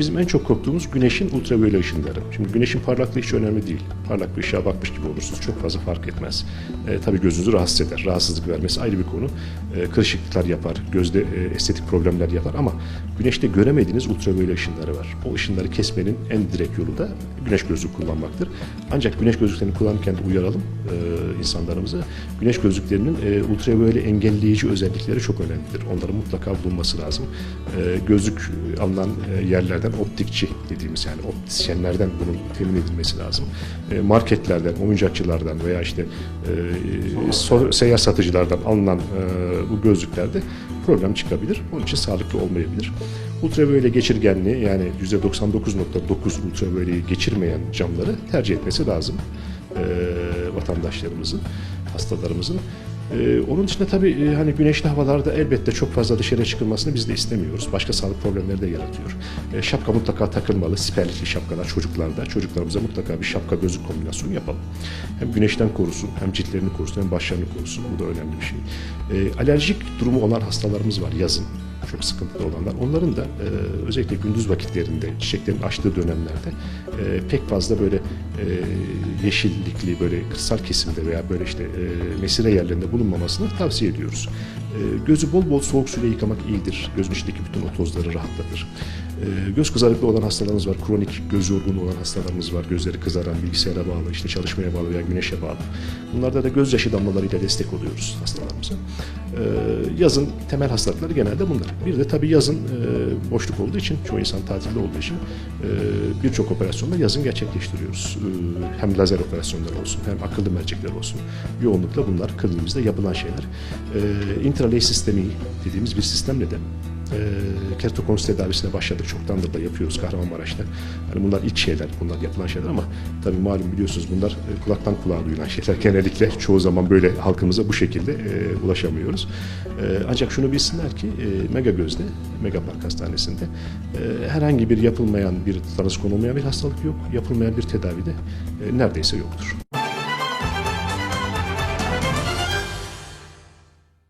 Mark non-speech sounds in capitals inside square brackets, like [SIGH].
en çok korktuğumuz güneşin ultraviyole ışınları. Şimdi güneşin parlaklığı hiç önemli değil. Parlak bir ışığa bakmış gibi olursunuz. Çok fazla fark etmez. E, tabii gözünüzü rahatsız eder. Rahatsızlık vermesi ayrı bir konu. E, kırışıklıklar yapar, gözde e, estetik problemler yapar ama güneşte göremediğiniz ultraviyole ışınları var. O ışınları kesmenin en direkt yolu da güneş gözlüğü kullanmaktır. Ancak güneş gözlüklerini kullanırken de uyaralım e, insanlarımızı. Güneş gözlüklerinin e, ultraviyole engelleyici özellikleri çok önemlidir. Onların mutlaka bulunması lazım. E, gözlük alınan e, yerlerden optikçi dediğimiz yani optisyenlerden bunun temin edilmesi lazım. E, marketlerden, oyuncakçılardan veya işte e, so- seyyar satıcılardan alınan e, bu gözlüklerde problem çıkabilir. Onun için sağlıklı olmayabilir. Ultraviyole geçirgenliği yani %99.9 ultraviyoleyi geçirmeyen camları tercih etmesi lazım e, vatandaşlarımızın, hastalarımızın. E, onun dışında tabii e, hani güneşli havalarda elbette çok fazla dışarıya çıkılmasını biz de istemiyoruz. Başka sağlık problemleri de yaratıyor. E, şapka mutlaka takılmalı. Siperlikli şapkalar çocuklarda. Çocuklarımıza mutlaka bir şapka gözlük kombinasyonu yapalım. Hem güneşten korusun, hem ciltlerini korusun, hem başlarını korusun. Bu da önemli bir şey. E, alerjik durumu olan hastalarımız var yazın çok sıkıntılı olanlar. Onların da e, özellikle gündüz vakitlerinde, çiçeklerin açtığı dönemlerde e, pek fazla böyle e, yeşillikli, böyle kırsal kesimde veya böyle işte e, mesire yerlerinde bulunmamasını tavsiye ediyoruz. E, gözü bol bol soğuk suyla yıkamak iyidir. Gözün içindeki bütün o tozları rahatlatır. E, göz kızarıklığı olan hastalarımız var, kronik göz yorgunluğu olan hastalarımız var. Gözleri kızaran, bilgisayara bağlı, işte çalışmaya bağlı veya güneşe bağlı. Bunlarda da gözyaşı damlalarıyla destek oluyoruz hastalarımıza. E, yazın temel hastalıkları genelde bunlar. Bir de tabii yazın e, boşluk olduğu için, çoğu insan tatilde olduğu için e, birçok operasyonda yazın gerçekleştiriyoruz. Hem lazer operasyonları olsun, hem akıllı mercekler olsun. Yoğunlukla bunlar kliniğimizde yapılan şeyler. E, intralay sistemi dediğimiz bir sistemle de e, keratokonus tedavisine başladık. Çoktandır da yapıyoruz Kahramanmaraş'ta. Yani bunlar ilk şeyler, bunlar yapılan şeyler ama tabii malum biliyorsunuz bunlar e, kulaktan kulağa duyulan şeyler. [LAUGHS] Genellikle çoğu zaman böyle halkımıza bu şekilde e, ulaşamıyoruz. E, ancak şunu bilsinler ki e, Mega Göz'de, Mega Park Hastanesi'nde e, herhangi bir yapılmayan bir tanısı konulmayan bir hastalık yok. Yapılmayan bir tedavide e, neredeyse yoktur.